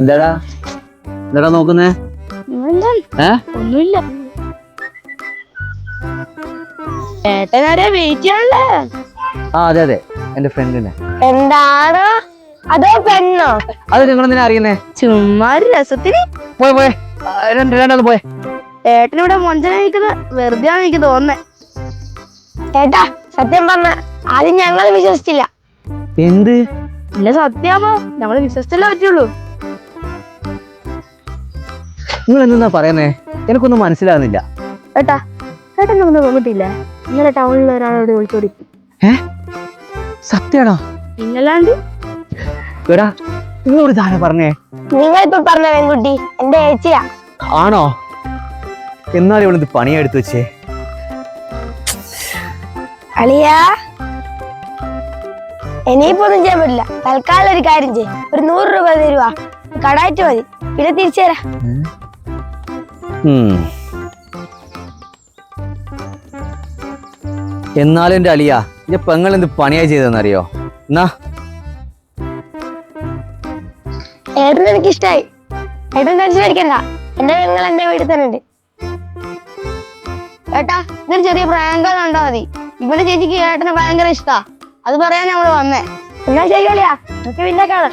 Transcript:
എന്താടാ? എന്താടാ നോക്കുന്നേ? ഒന്നുമില്ല. ഏട്ടനാരെ വെയിറ്റ് ആ അതെ അതെ. എന്റെ ഫ്രണ്ടിനെ എന്താണ്? അതോ പെണ്ണോ? അത് നിങ്ങൾ എന്തിനാ അറിയുന്നേ? ചുമ്മാ ഒരു രസത്തിന്. പോയെ പോയെ. ആ, രണ്ട് രണ്ടാമത് പോയെ. ഏട്ടനിവിടെ മൊഞ്ചന നിൽക്കുന്ന. വെറുതെ ആണ് എനിക്ക് തോന്നുന്നേ. ഏട്ടാ സത്യം പറഞ്ഞ ആദ്യം ഞങ്ങൾ വിശ്വസിച്ചില്ല. എന്ത്? ഇല്ല സത്യാമോ ഞങ്ങൾ വിശ്വസിച്ചല്ലേ പറ്റുള്ളൂ. നിങ്ങൾ എന്താ പറയുന്നേ? എനിക്കൊന്നും മനസ്സിലാകുന്നില്ല ഏട്ടാ ഏട്ടൻ നമുക്ക് തോന്നിട്ടില്ല ഇന്നലെ ടൗണിൽ ഒരാളോട് വിളിച്ചോടി ഏ? സത്യാണോ? പിന്നല്ലാണ്ട് എടാ നിങ്ങളോട് ധാരണ പറഞ്ഞേ? നിങ്ങളിപ്പോ പറഞ്ഞ പെൺകുട്ടി എന്റെ ഏച്ചിയാ. ആണോ? എന്നാലും ഇവളിത് പണിയെടുത്ത് വെച്ചേ. അളിയാ ഇനിയിപ്പോ ഒന്നും ചെയ്യാൻ പറ്റില്ല. തൽക്കാലം ഒരു കാര്യം ചെയ്യും. ഒരു നൂറ് രൂപ തരുവാ. കടായിട്ട് മതി. പിന്നെ തിരിച്ചു തരാം. എന്നാലും എന്റെ അളിയ എന്റെ പെങ്ങൾ എന്ത് പണിയായി ചെയ്തെന്നറിയോ എന്നാ? ഏട്ടൻ എനിക്ക് ഇഷ്ടായി ഏട്ടൻ ടെൻഷൻ അടിക്കണ്ട എന്റെ പെങ്ങൾ എന്റെ വീട്ടിൽ തന്നെ ഉണ്ട്. ഏട്ടാ ഇതൊരു ചെറിയ പ്രാങ്ക് കണ്ടാ മതി. ഇവിടെ ചേച്ചിക്ക് ഏട്ടന് ഭയങ്കര ഇഷ്ടാ. അത് പറയാൻ നമ്മൾ വന്നേ. എന്നാ ശരി അളിയാ. എനിക്ക് പിന്നെ കാണാം